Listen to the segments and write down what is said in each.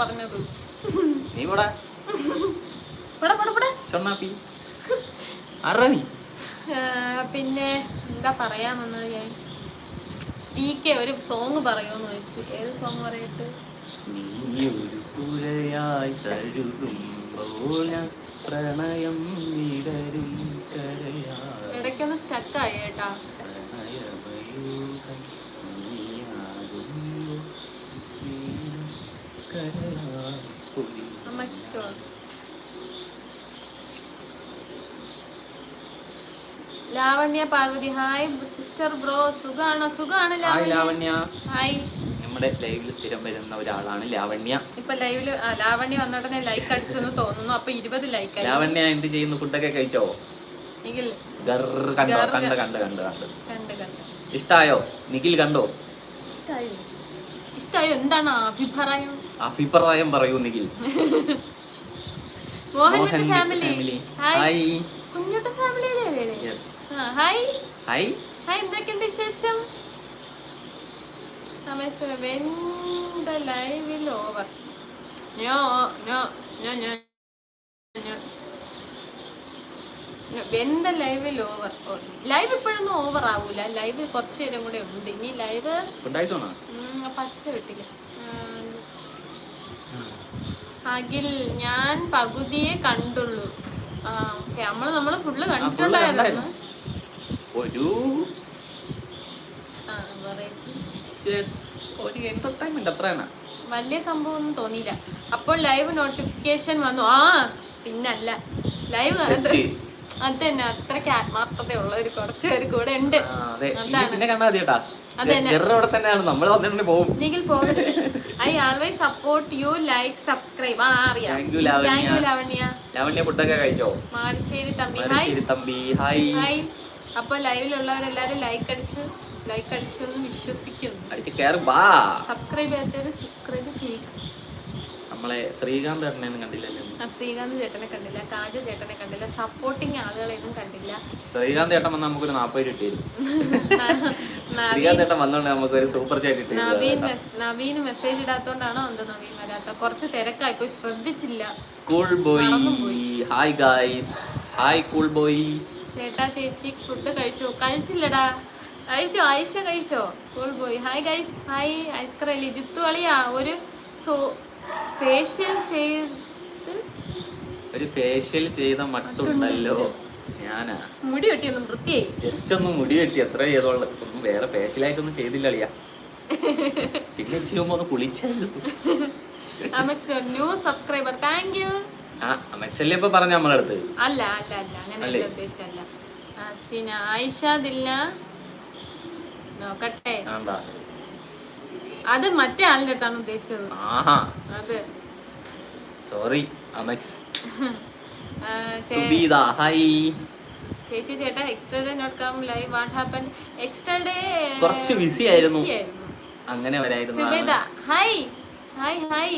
പറഞ്ഞത്. നീ പോടാ ഷൊണ്ണാപ്പി പിന്നെ എന്താ പറയാൻ വന്നത് ഞാൻ? പി കെ ഒരു സോങ് പറയുമെന്ന് ചോദിച്ചു ഏത് സോങ് പറയട്ട്? നീ ഒരു തഴുകുമ്പോൾ പ്രണയം വിടരും ഇടയ്ക്കൊന്ന് സ്റ്റക്കായി കേട്ടാ. പ്രണയമയൂകം കരയായി പൊലിയും. അമ്മച്ചോ Lavanya Parvathi hi. Sister bro സുഖാണോ? സുഖാണ് ഹായ് ലാവണ്യ. ഹായ്. നമ്മുടെ ലൈവിൽ സ്ഥിരം വരുന്ന ഒരാളാണ് ലാവണ്യ. ഇപ്പൊ ലൈവിൽ ലാവണ്യ വന്നിടനെ ലൈക്ക് അടിച്ചെന്ന് തോന്നുന്നു. അപ്പൊ ഇരുപത് ലൈക്ക് ആയി. ലാവണ്യ എന്ത് ചെയ്യുന്നു? ഫുഡൊക്കെ കഴിച്ചോ? നിഖിൽ. ഗർ കണ്ടോ? ഗർ കണ്ട് കണ്ട് കണ്ട് കണ്ട്. കണ്ട് കണ്ട്. ഇഷ്ടായോ? നിഖിൽ കണ്ടോ? ഇഷ്ടായോ. ഇഷ്ടായോ? എന്താണ് അഭിപ്രായം? അഭിപ്രായം പറയൂ നിഖിൽ. മോഹൻ ഫാമിലി ഹായ് കുഞ്ഞുട്ട ഫാമിലിയിലേ ഹായ് ഹായ് ഹായ് എന്തൊക്കെയുണ്ട് വിശേഷം? ദ ലൈവിൽ over no no no no when the ലൈവിൽ ഓവർ ലൈവ് ഇപ്പോഴൊന്നും ഓവർ ആവൂല. ലൈവ് കുറച്ച് നേരം കൂടെ ഉണ്ട്. ഇനി ലൈവ് പച്ച വെട്ടില്ല അഖിൽ ഞാൻ പകുതിയെ കണ്ടുള്ളൂ. ആ ഓക്കെ നമ്മൾ നമ്മൾ ഫുള്ള് കണ്ടിട്ടുണ്ടായിരുന്നു. ഒരു ഒരു എന്റർടൈൻമെന്റ് അത്രയാണ് വലിയ സംഭവം ഒന്നും തോന്നിയില്ല. അപ്പോൾ ലൈവ് നോട്ടിഫിക്കേഷൻ വന്നു. ആ പിന്നല്ല. ലൈവ് കണ്ട്. അത് തന്നെ അത്രയ്ക്ക് ആത്മാർത്ഥതയുള്ള ഒരു കുറച്ച് പേര് കൂടെ ഉണ്ട്. പിന്നെ കണ്ടാ അവിടെ തന്നെയാണ്. നമ്മൾ വന്നിട്ടുണ്ട് പോകും പോകരുത് I always support you like subscribe ആ അറിയാം. Thank you, Lavanya. Thank you Lavanya Lavanya ഫുഡൊക്കെ കഴിച്ചോ? Marisseri Thampi. Marasseri Thampi. Hi hi like അടിച്ച് ലൈക്ക് അടിച്ചു എന്ന് വിശ്വസിക്കുന്നു. അടിച്ച് കയറി വാ സബ്സ്ക്രൈബ് സബ്സ്ക്രൈബ് ചെയ്യുക. നമ്മളെ ശ്രീകാന്ത് ഏട്ടനെയൊന്നും കണ്ടില്ലല്ലോ. ശ്രീകാന്ത് ചേട്ടനെ കണ്ടില്ല കാജ ചേട്ടനെ കണ്ടില്ല സപ്പോർട്ടിങ് ആളുകളെയൊന്നും കണ്ടില്ല. ശ്രീകാന്ത് ചേട്ടൻ വന്നാൽ നമുക്കൊരു നാൽപ്പത് രൂപ ഇട്ടു ന- ശ്രീകാന്ത് ഏട്ടൻ വന്നോണ്ട് നമുക്കൊരു സൂപ്പർ ചാറ്റ് കിട്ടി. നവീൻ നവീൻ മെസ്സേജ് ഇടാത്തോണ്ടാണോ എന്തോ നവീൻ വരാത്ത കുറച്ച് തിരക്കായി പോയി ശ്രദ്ധിച്ചില്ല. Cool boy hi guys hi cool boy ചേട്ടാ ചേച്ചി ഫുഡ് കഴിച്ചോ? കഴിച്ചില്ലടാ. കഴിച്ചോ? ആയിഷ കഴിച്ചോ? Cool boy hi guys hi ice cream Jithu അളിയാ ഒരു സോ ഫേഷ്യൽ ചെയ്ത് ഒരു ഫേഷ്യൽ ചെയ്ത മട്ടുണ്ടല്ലോ. ഞാനാ. മുടി വെട്ടിയൊന്നും വൃത്തിയായി. ജസ്റ്റ് ഒന്ന് മുടി വെട്ടി എത്ര ചെയ്തോളൂ ഒന്നും വേറെ ഫേഷ്യലായിട്ടൊന്നും ചെയ്തില്ല അളിയാ പിന്നെ ഇച്ചിരി ഒന്ന് കുളിച്ചായിരുന്നു. ന്യൂ സബ്സ്ക്രൈബർ താങ്ക് യു ആ ഇപ്പൊ പറഞ്ഞ നമ്മളടുത്ത്? അല്ല അല്ല അല്ല. അങ്ങനെ ഉദ്ദേശമല്ല. നോക്കട്ടെ അത് മറ്റേ ആളിന്റെ അടുത്താണ് ഉദ്ദേശിച്ചത്. അത്. സോറി അമക്സ് സുബീദ ഹായ് ചേച്ചി ചേട്ടാ extra day not come live what happen extra day കുറച്ച് ബിസി ആയിരുന്നു. അങ്ങനെ വരായിരുന്നു Subeeda hi hi hi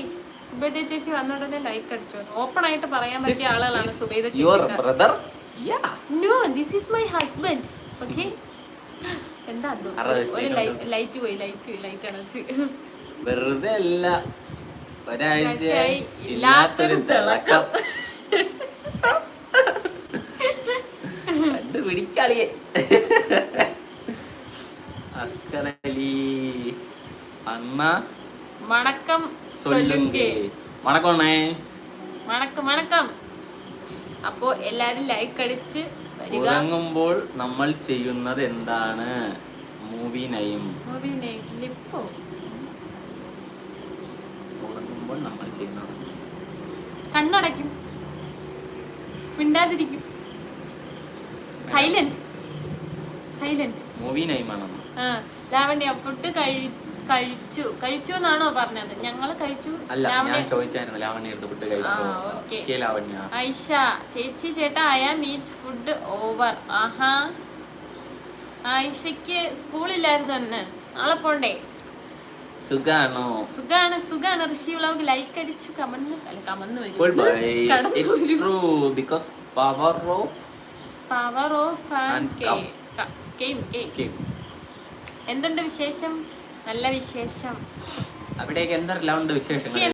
Subeda ചേച്ചി വന്ന ഉടനെ ലൈക്ക് അടിച്ചു ഓപ്പൺ ആയിട്ട് പറയാൻ പറ്റിയ ആളുകളാണ് സുബേദ യുവർ ചേച്ചി brother ya know this is my husband okay എന്താ അത്? ഒരു ലൈറ്റ് പോയി ലൈറ്റ് ലൈറ്റ് അണച്ച് വെറുതെ അല്ല. ഒരാഴ്ചയായി ഇല്ലാത്തൊരു തിളക്കം. കണ്ടുപിടിച്ചാളിയെ. അസ്കറലി അണ്ണ വണക്കം സൊല്ലുങ്കേ. വണക്കണേ വണക്കം വണക്കം. അപ്പോ എല്ലാരും ലൈക്ക് അടിച്ച് ഉറങ്ങുമ്പോൾ നമ്മൾ ചെയ്യുന്നത് എന്താണ്? മൂവി നയം മൂവി നെയിം ലിപ്പോ. ഉറങ്ങുമ്പോൾ നമ്മൾ ചെയ്യുന്നത് കണ്ണടയ്ക്കും. മിണ്ടാതിരിക്കും. സൈലന്റ് സൈലന്റ് മൂവി നയമാണെന്ന് ആ ലാവണ്യ ഫുഡ് കഴി കഴിച്ചു. കഴിച്ചു എന്നാണോ പറഞ്ഞത്? ഞങ്ങൾ കഴിച്ചു. അല്ല ഞാൻ ചോദിച്ചായിരുന്നു ലാവണ്യ എടുത്ത് ഫുഡ് കഴിച്ചു? ലാവണ്യ ഐഷ ചേച്ചി ചേട്ടാ I am eat food over ആഹാ. ആയിഷയ്ക്ക് സ്കൂളില്ലായിരുന്നു അന്ന്. നാളെ പോണ്ടേ? സുഖാണോ? സുഖാണ് സുഖാണ്. ഋഷി വ്ളോഗ് ലൈക്ക് അടിച്ചു കമന്ന് കമന്ന്. വരും. Because power off And come. എന്തുണ്ട് വിശേഷം? നല്ല വിശേഷം. അവിടേക്ക് എന്തെല്ലാം ഉണ്ട് വിശേഷങ്ങൾ